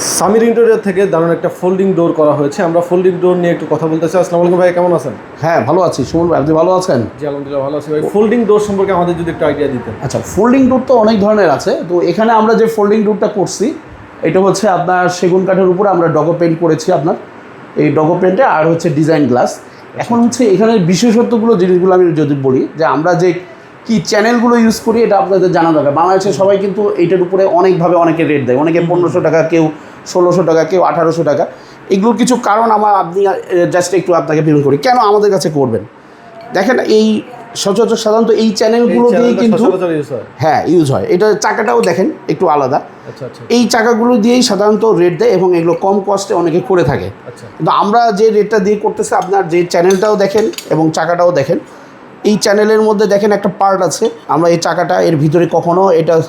Samir interior থেকে দারুণ একটা ফোল্ডিং ডোর করা হয়েছে। আমরা ফোল্ডিং ডোর নিয়ে একটু কথা বলতে চাই। আসসালামু আলাইকুম ভাই কেমন আছেন? হ্যাঁ ভালো আছি। সুমন ভাই আপনি ভালো আছেন? জি আলহামদুলিল্লাহ ভালো আছি ভাই। ফোল্ডিং ডোর সম্পর্কে আমাদের যদি একটু আইডিয়া দিতেন। আচ্ছা ফোল্ডিং ডোর তো অনেক ধরনের আছে। তো এখানে আমরা যে ফোল্ডিং ডোরটা করছি এটা হচ্ছে আপনার সেগুন কাঠের উপরে আমরা ডগো পেন্ট করেছি আপনার। এই ডগো পেন্টে আর হচ্ছে ডিজাইন গ্লাস এখন হচ্ছে এখানে বিশেষত্বগুলো জিনিসগুলো আমি যদি বলি যে আমরা যে কি চ্যানেলগুলো ইউজ করি এটা আপনাদের জানা দরকার। বাংলাদেশের সবাই কিন্তু এইটার উপরে অনেকভাবে অনেকে রেট দেয়। অনেকে পনেরোশো টাকা কেউ ষোলোশো টাকা কেউ আঠারোশো টাকা। এগুলোর কিছু কারণ আমার আপনি জাস্ট একটু আপনাকে বিরোধ করি। কেন আমাদের কাছে করবেন? দেখেন এই সচরাচর সাধারণত এই চ্যানেলগুলো দিয়েই কিন্তু হয়। হ্যাঁ ইউজ হয়। এটা চাকাটাও দেখেন একটু আলাদা। আচ্ছা আচ্ছা। এই চাকাগুলো দিয়েই সাধারণত রেট দেয় এবং এগুলো কম কস্টে অনেকে করে থাকে। আচ্ছা। কিন্তু আমরা যে রেটটা দিয়ে করতেছি আপনার যে চ্যানেলটাও দেখেন এবং চাকাটাও দেখেন। এই চ্যানেলের মধ্যে দেখেন একটা পার্ট আছে। আমরা এই চাকাটা এর ভিতরে কখনো এটা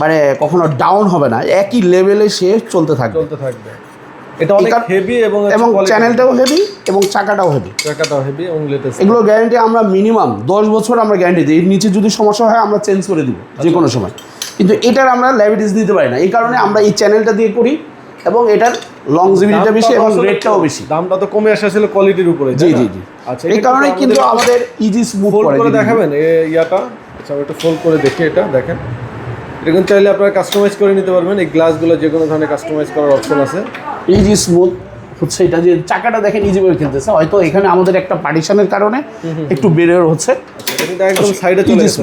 মানে কখনো ডাউন হবে না একই লেভেলে সে চলতে থাকবে। চলতে থাকবে। এটা অনেক হেভি এবং এবং চ্যানেলটাও হেভি এবং চাকাটাও হেভি চাকাটাও হেভি এবং লেটেস্ট এগুলো গ্যারান্টি আমরা মিনিমাম দশ বছর আমরা গ্যারান্টি দিই। এর নিচে যদি সমস্যা হয় আমরা চেঞ্জ করে দিব যে কোনো সময়। কিন্তু এটার আমরা ল্যাবিটিস দিতে পারি না। এই কারণে আমরা এই চ্যানেলটা দিয়ে করি এবং এটার লংজিভিটিটা বেশি এবং রেটটাও বেশি। দামটা তো কমে আসা ছিল কোয়ালিটির উপরে জি জি জি। আচ্ছা এই কারণে কিন্তু আমাদের ইজি স্মুথ করে দেখাবেন ইয়াটা। আচ্ছা একটু ফোল্ড করে দেখি এটা দেখেন। কিন্তু চাইলে আপনারা কাস্টমাইজ করে নিতে পারবেন। এই গ্লাসগুলো যে কোনো ধরনের কাস্টমাইজ করার অপশন আছে। ইজি স্মুথ হচ্ছে এটা যে চাকাটা দেখেন ইজি ভাবে খেলতেছে। হয়তো এখানে আমাদের একটা পার্টিশনের কারণে একটু বেড়ে হচ্ছে। আচ্ছা, এটা একদম সাইডে চলে গেছে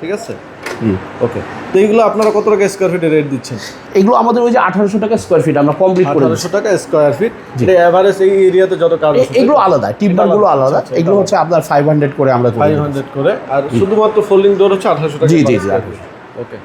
ঠিক আছে? ওকে তো এইগুলো আপনারা কত টাকা স্কোয়ার ফিটে রেট দিচ্ছেন? এগুলো আমাদের ওই যে আঠারোশো টাকা স্কোয়ার ফিট আমরা কমপ্লিট করে আঠারোশো টাকা স্কোয়ার ফিট এটা এভারেজ এই এরিয়াতে যত কাজ এগুলো আলাদা টিম্বারগুলো আলাদা, আলাদা। আচ্ছা, আচ্ছা, এগুলো হচ্ছে আপনার ফাইভ হান্ড্রেড করে আমরা ফাইভ হান্ড্রেড করে। আর শুধুমাত্র ফোল্ডিং ডোর হচ্ছে আঠারোশো টাকা জি, জি, জি, okay.